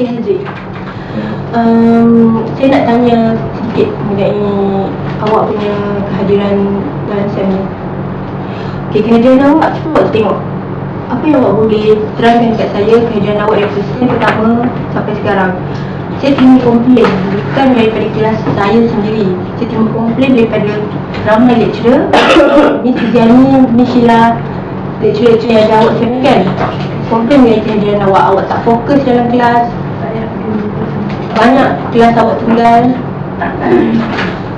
Okay um, Saya nak tanya sedikit mengenai awak punya kehadiran dalam ni. Okay, kehadiran awak cuba tengok Apa yang awak boleh terangkan dekat saya kehadiran awak dari SEM pertama sampai sekarang. Saya terima komplain bukan daripada kelas saya sendiri. Saya terima komplain daripada ramai lecturer. Ni Tiziani, ni Sheila Lecturer-lecturer yang SEM ni kan. Komplain mengenai kehadiran awak, awak tak fokus dalam kelas banyak kelas awak tinggal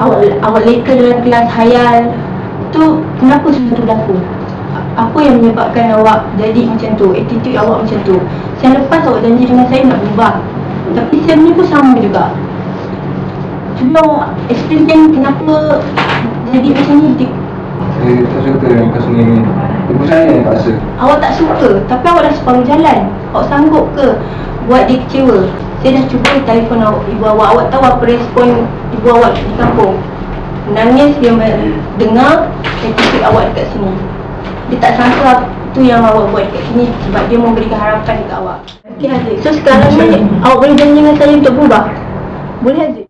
awak awak leka dalam kelas hayal tu kenapa semua tu berlaku? Apa yang menyebabkan awak jadi macam tu? Attitude awak macam tu? Siang lepas awak janji dengan saya nak berubah. Tapi siang ni pun sama juga. Awak explain kenapa jadi macam ni di, Saya tak suka dengan kau sendiri ni. Ibu saya yang paksa. Awak tak suka tapi awak dah separuh jalan. Awak sanggup ke buat dia kecewa saya dah cuba telefon awak, ibu awak awak tahu apa respon ibu awak di kampung? Nangis dia dengar attitude awak dekat sini. Dia tak sangka tu yang awak buat dekat sini sebab dia memberikan harapan dekat awak. Okay Haziq. So sekarang ni awak boleh janji dengan saya untuk berubah? Boleh Haziq.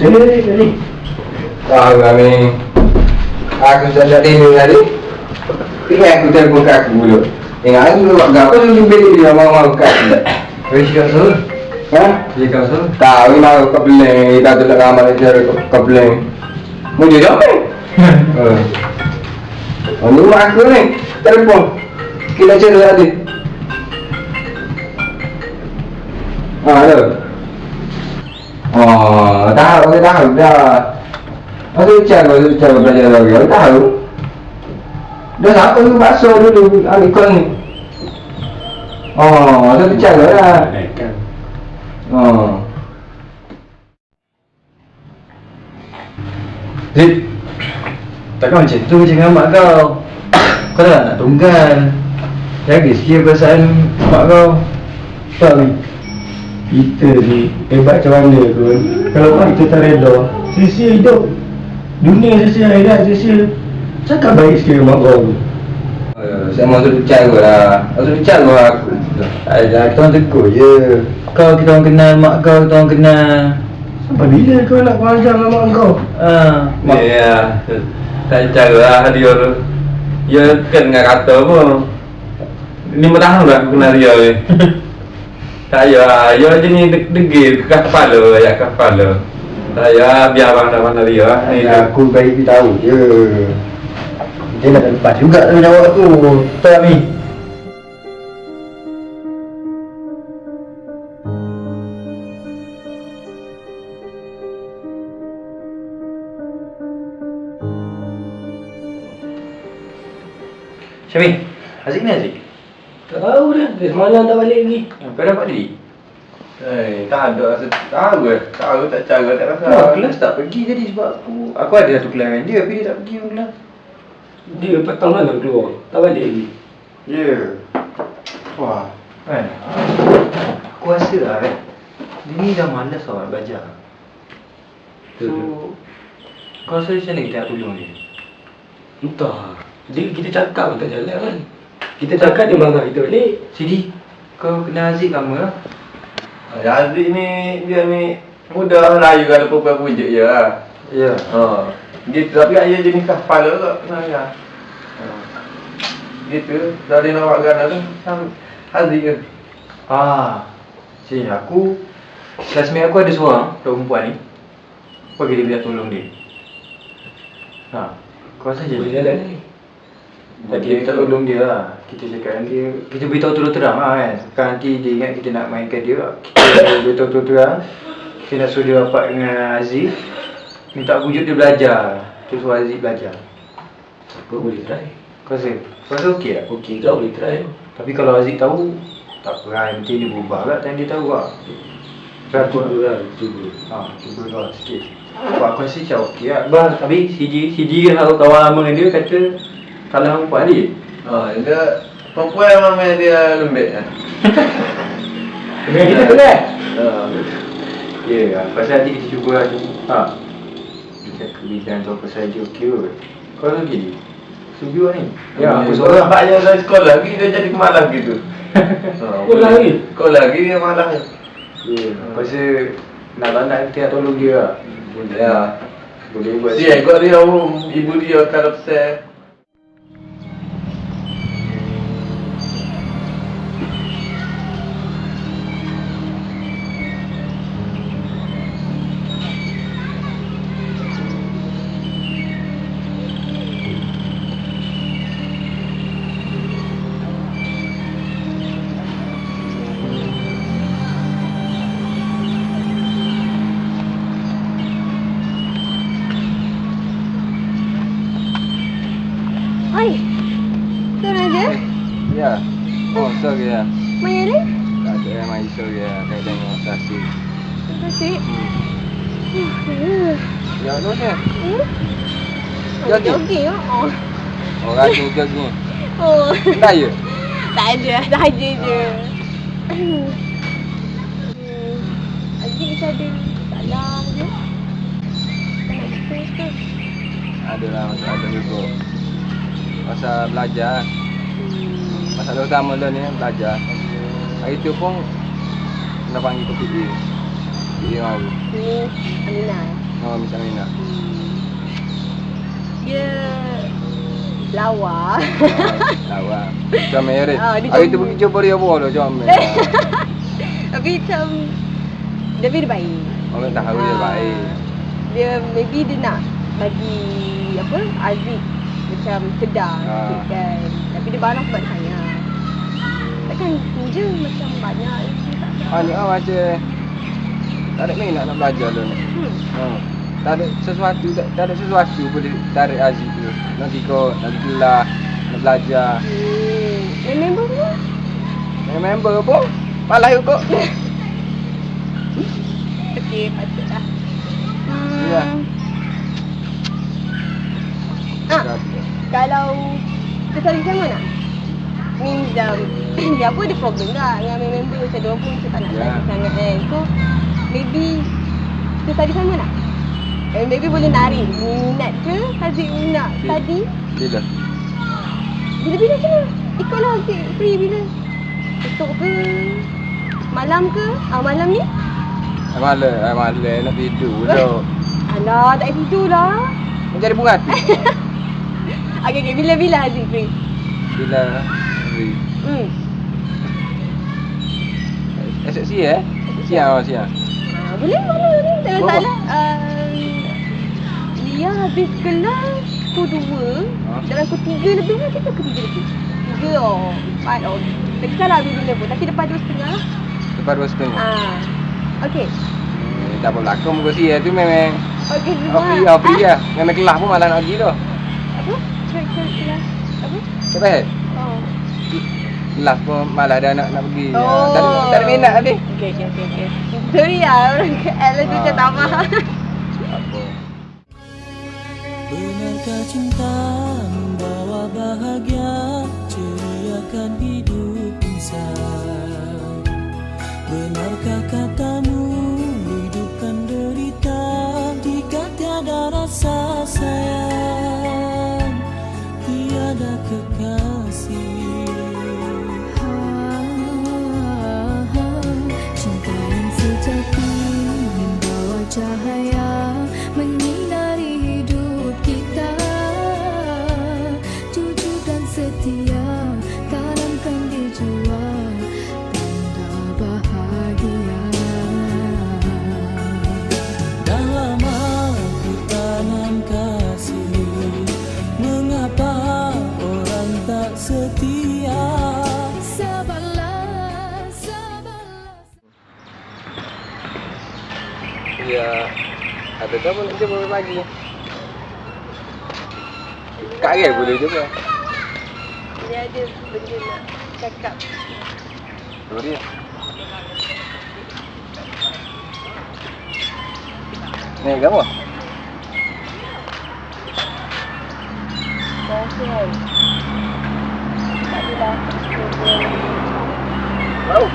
Ni tadi? Tahu kami Aku tak nak tidur tadi. Ingat aku telefon kat aku dulu Ingat aku dulu buat apa dulu bilik dia mau-mau kat aku. Kau cakap Sul? Ha? Dia kau Sul? Tahu ni mau kau beli Kita tu nak ramal dia kau beli Mau dia jawab ni? Oh, ni rumah aku ni Telefon. Kita cerita tadi. Ha, ada Oh, tahu, saya tahu dah. Masa ucap kau, ucap kau belajar lagi, aku tahu. Dah siapa tu bakso dulu, Amikon ni. Oh, masa ucap kau dah. Oh. Zid Takkan macam tu macam dengan mak kau Kau dah nak tunggal Jaga sikit perasaan mak kau Tak ni Kita ni hebat macam mana pun Kalau mak kita tak reda Sia-sia hidup Dunia sia-sia akhirat sia-sia Cakap baik sikit dengan mak kau Eh, Saya mau ucap kau lah. Masa ucap kau aku. Alah, kita orang tegur je Kau kita orang kenal, mak kau kita orang kenal Sampai bila kau nak panjang dengan mak kau? Ah, mak Ya, tak cara lah dia tu. Dia kan dengan kata pun. Lima tahun dah aku kenal dia ni. tak payah, dia jenis degil ke kepala, ya ke kepala. Payah, biar abang dah pandang dia lah. Ya, aku bagi tahu je. Dia nak lepas juga tu jawab aku. Betul tak Mi? Syami, Aziz ni Aziz? Tak tahu dah, dari semalam tak balik lagi Kau dapat diri? Eh, tak ada rasa tahu ke? Tahu tak cara tak rasa. Wah, kelas tak pergi tadi sebab aku Aku ada satu kelas dengan dia, tapi dia tak pergi pun kelas Dia petang malam keluar, tak balik lagi. Ya. Yeah. Wah. Kan? Aku rasa lah kan? Dia ni dah malas tau nak belajar. So Kau rasa macam mana kita nak tolong dia? Entah, dia kita cakap pun tak jalan kan. Kita cakap dia marah kita balik. Sidi Kau kenal Aziz lama lah Aziz ni, dia ni mudah Melayu kalau perempuan pujuk je lah. Ya Ha. Gitu, tapi kan dia jenis kepala tu, sebenarnya. Ha. Gitu, dia nak buat gana tu, sam Aziz ke. Ah Sini aku Classmate aku ada seorang Perempuan ni bagi dia minta tolong dia Ha Kau rasa je jalan ni Tak kita tolong dia lah. Kita cakap dia Kita beritahu terus-terang lah kan. Sekarang nanti dia ingat kita nak mainkan dia Kita beritahu terus-terang Kita nak suruh dia rapat dengan Aziz. Minta wujud dia belajar. Terus suruh Aziz belajar. Kau boleh try. Kau rasa? Kau rasa okey tak? Okey kau boleh try. Tapi kalau Aziz tahu Tak apa lah. Nanti dia berubah lah Time dia tahu lah. Tapi aku Cuba lah, cuba. Ha, cuba lah sikit. Sebab aku rasa macam okey lah. Bah, tapi CG CG kan kalau kawan lama dengan dia kata Kalah perempuan dia Ha, dia perempuan memang main dia lembik kan. Dengan kita tu kan Ha. Ya, yeah, pasal nanti kita cuba lah Ha cakap bidang tu apa saja okey Kau lagi Setuju ni? Ya, aku aku seorang seorang banyak dari sekolah lagi dia jadi kemalang gitu. Sekolah lagi? Sekolah lagi dia malang. Ya, pasal nak tak nak kita tolong dia lah Boleh Ya. Boleh buat Dia ikut dia um, ibu dia kalau besar. Ya, tu ni. Hmm? Jogging? Jogging ya? Oh. Orang ni jogging. Oh. Tak ya? tak ada, saja je. Hmm. Adik macam ada salah je. Tak nak stress ke? Ada lah, masa ada juga. Masa belajar. Hmm. Masalah utama dia ni belajar. Hari tu pun kena panggil ke PE. PE mau. Ni Aminah. Oh, Mina. Hmm. Dia lawa. Lawa. Ya, Rik. Ah, Hari tu pergi jumpa dia tu comel. Tapi macam Tapi dia baik. Orang tahu dia Ah, baik. Dia maybe dia nak bagi apa Aziz macam sedar Ah. sikit kan. Tapi dia barang dia sayang. Takkan je macam banyak tak. Ah, ah macam tak ada minat nak belajar tu ni. Hmm. Hmm. Tak ada sesuatu, tak, tak ada sesuatu boleh tarik Aziz tu. Nak ikut, nak kelas, nak belajar. Hmm. Yang member tu? Yang member pun malah ikut. Okey, patutlah. Hmm. Ya. Ah, kalau kita saling sama nak? Means um, dia apa ada problem tak dengan member macam dia orang pun macam tak nak Ya. yeah. sangat kan. So maybe kita study sama nak? Eh, maybe boleh narik minat ke Haziq nak Okey. study Bila? Bila-bila je lah Ikutlah Haziq free bila Esok ke Malam ke ah, Malam ni Ay malas, ay malas nak tidur tu. Alah tak payah tidur lah jadi bunga hati. Okay, okay. Bila-bila Haziq free Bila? Hmm Esok siang eh? Siang oh siang. Ah, boleh mana ni tak Berapa? masalah. Um, Lia habis kelas pukul 2 Ha? Dalam pukul 3 lebih lah kita pukul 3 lebih 3 or 4 or Tak kisahlah bila pun Tapi depan 2 setengah lah Lepas dua setengah. ah. Okay Hmm, tak apa belakang muka siang tu memang Okay Oh free oh free lah. Memang kelas pun malah nak pergi tu. Apa? Kelas Apa? Cepat. Oh Kelas pun malah dah nak nak pergi. Oh. Tak ada tak ada minat habis. Okay okay okay, okay. Sorry lah Orang ke Ella tu Ah. macam tak faham Apa? Benarkah cinta membawa bahagia? Ceriakan hidup insan Benarkah katamu hidupkan derita? Jika tiada rasa sayang pun nak jumpa pagi. Kak boleh juga. Dia ada benda nak cakap Boleh. Ni kamu? Kasihan Tak adalah Tahu.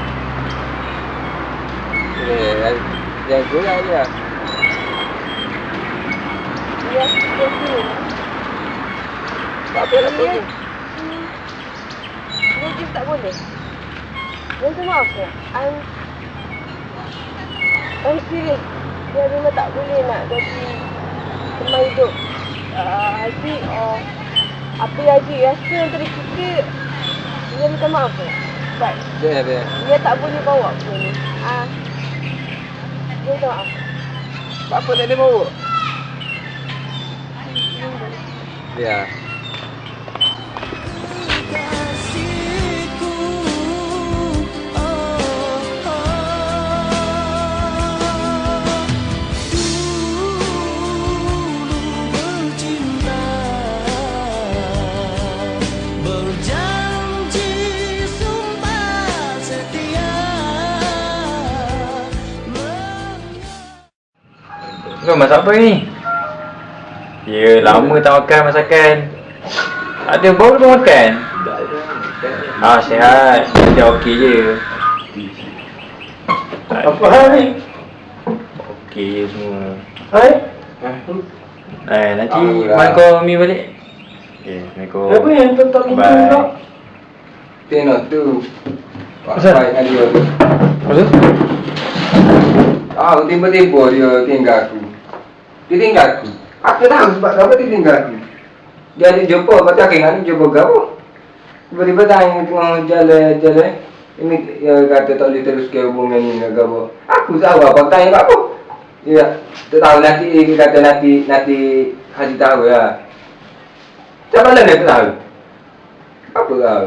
Eh, yang gula dia. Dia dia sini. Tak apa nak. Dia tak boleh. Minta maaf ya. I'm I'm serious. Dia memang tak boleh nak jadi teman hidup uh, Haji or apa yang Haji rasa antara kita dia minta maaf ya. But Dia dia. dia tak boleh bawa benda ni. Ah. Dia minta maaf. Tak apa tak ada bawa. Ya. Kasihku oh, oh. Dulu bercinta Berjanji sumpah setia Kau masak apa ni? Ya, lama tak makan masakan. Ada baru kau makan? Ah, sihat. Dia okey je. Apa hal ni? Okey je semua. Hai? Eh, nanti mak kau mi balik. Okey, Assalamualaikum. Apa yang tutup pintu Bye. pula? Tengok tu. Pak Asal? Pai dengan dia. Apa tu? Ah, tiba-tiba dia tinggal aku. Dia tinggal aku. Aku tahu sebab apa dia tinggal aku. Dia ada jumpa, kata aku ingat ni jumpa kau. Tiba-tiba tanya tengah jalan-jalan. Ini dia kata tak boleh teruskan hubungan ni dengan kau. Aku tahu apa tanya apa. Ya, tak tahu nanti dia kata nanti nanti Haji tahu ya. Macam mana dia tahu? Apa tahu?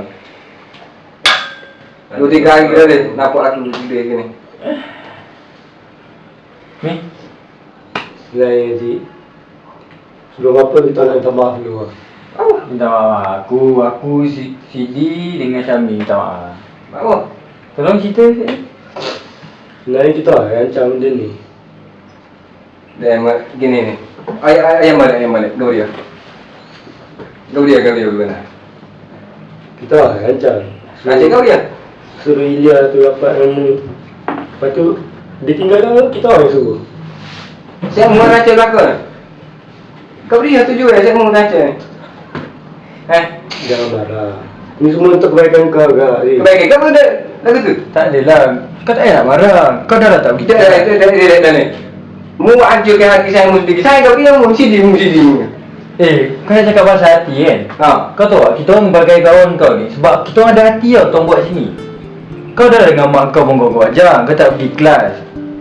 Dua tiga hari dah dia nampak aku tidur gini. Mi? Sebenarnya Haji Sebelum apa kita nak minta maaf dulu lah Minta maaf. Aku aku si Sidi dengan Syami minta maaf. Apa? Tolong cerita sikit. Sebenarnya kita lah yang rancang benda ni Dan ma- gini ni. Ay ay ayam balik, ayam balik. Kau dia. Kau dia, kau dia benar. Kita lah yang rancang Nanti kau dia. Suruh Ilya tu dapat ilmu Lepas tu Dia tinggalkan kita lah yang suruh Saya mau rancang belakang. Kau dia tuju ya, saya mau rancang. Eh, Jangan marah Ni semua untuk kebaikan kau kak baik kau dah lagu tu. Tak adalah. Kau tak payah nak marah. Kau dah lah tak Kita kita. dah itu dah dia dah ni. Mu hancurkan hati saya mu sendiri. Saya kau dia mu sidi mu sidi. Eh, kau dah cakap pasal hati kan? Ha. Kau tahu tak, kita orang bagai kawan kau ni Sebab kita orang ada hati tau, tuan buat sini Kau dah dengan mak kau pun kau kau ajar Kau tak pergi kelas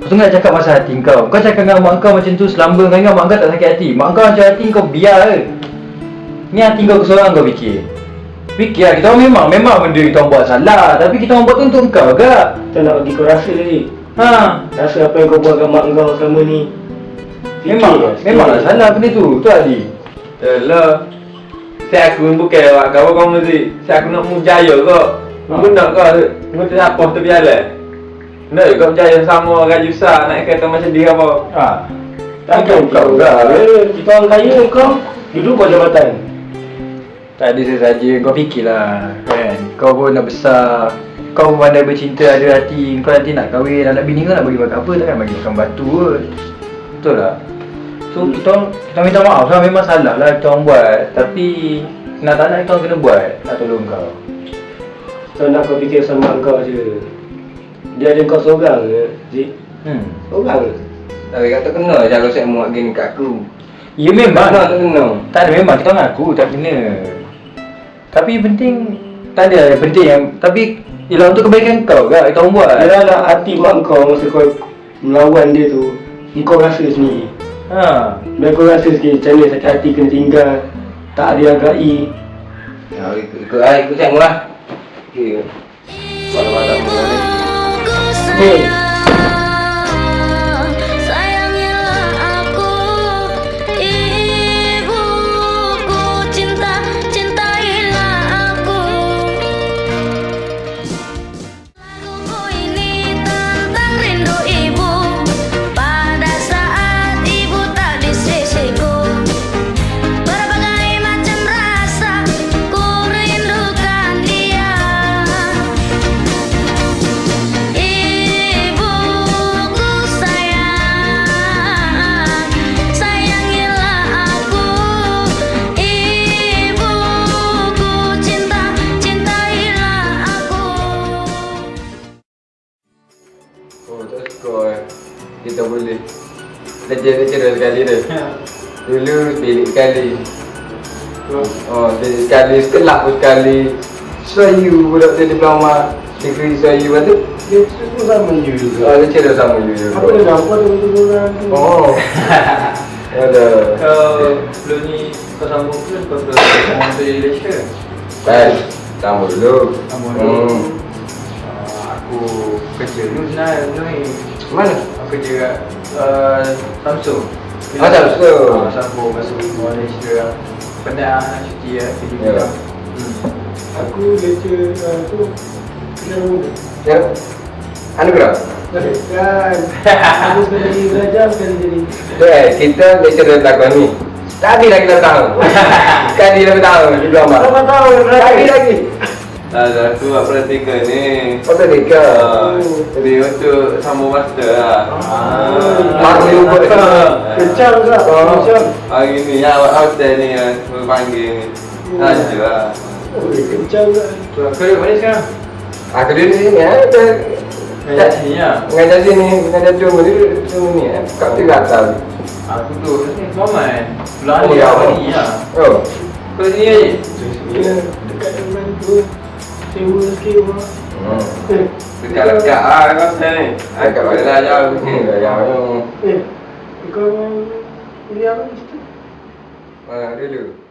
Kau tu nak cakap pasal hati kau Kau cakap dengan mak kau macam tu selamba Kau ingat mak kau tak sakit hati Mak kau macam hati kau biar ke Ni hati kau seorang kau fikir Fikir lah, kita orang memang, memang benda kita orang buat salah Tapi kita orang buat tu untuk kau ke Kita nak bagi kau rasa Haji Ha, Rasa apa yang kau buat dengan mak kau selama ni Fikir memang, lah sikit. memanglah salah benda tu, tu Adi Alah. Saya aku bukan awak kau kau mesti. Saya aku nak mu jaya kau. Ha. Nak kau mu tu apa tu biarlah. Nak kau jaya sama orang Jusa nak kata macam dia apa. Ha, Takkan kau dah eh, Kita orang kaya kau? Duduk kau jabatan. Tak ada sesaja. Kau fikirlah kan? Kau pun dah besar. Kau pun pandai bercinta ada hati. Kau nanti nak kahwin anak bini kau nak bagi makan apa Takkan bagi makan batu kot. Betul tak? So kita orang, kita orang minta maaf. Lah memang salah lah kita orang buat. Tapi nak tak nak kita orang kena buat Nak tolong kau. Kau nak kau fikir sama kau je Dia ada kau seorang je Zik Hmm. Seorang je Tapi kata kena cara saya muat gini kat aku. Ya memang. Kena tak kena. Tak ada memang. Kita orang aku tak kena. Tapi penting Tak ada yang penting yang Tapi Ialah untuk kebaikan kau ke? Kita orang buat. Dia lah hati mak kau masa kau melawan dia tu Kau rasa sendiri. Ha. Biar kau rasa sikit macam mana sakit hati kena tinggal Tak dihargai Ya, ikut ikut ah ikut saya mula. Okey. Kalau malam Dulu bilik sekali. Oh, bilik sekali, sekolah pun sekali. Suayu budak dia di bawah mak. Degree Suayu lepas tu. Dia tu sama you juga. Oh, dia cerita sama you juga. Apa dia nampak dengan tu orang tu? Oh. Ada. Kau sebelum ni kau sambung ke kau sudah sambung tu di Malaysia? Kan, sambung dulu. Sambung dulu. Hmm. Ah, aku kerja dulu sebenarnya ni. Mana? Aku kerja kat uh, Samsung. Ah, Samsung. Ah, Samsung masuk Malaysia. Penat lah nak cuti lah kerja Ya. yeah. hmm. Aku kerja uh, tu kerja muda. Ya. Anugerah. Kan. Aku sekali belajar sekali jadi. Eh, kita lecturer belakang ni. Tadi lagi datang. Sekali lagi datang di Belama. Berapa tahun? Lagi lagi. Ada aku buat praktikal ni. Oh, tadi ke? Ah, Jadi untuk sambung master lah. Mak ni lupa. Kencang tak? Oh. Kencang. Hari ni awak hotel ni yang panggil ni. Saja lah. Oh, kencang tak? Kau duduk mana sekarang? Aku di sini ya. Mengajar sini ya? Mengajar sini, mengajar cuma duduk cuma ni ya. Kat tiga atas. Aku tu ni. Pulang Oh, ni ya. apa ni ya? Oh. Kau sini aje? Dekat dengan tu. Sewa sikit apa? Hmm. Dekat-dekat lah kawasan ni. Dekat mana lah jauh sini lah jauh. Eh, kau ini apa? Mana dulu?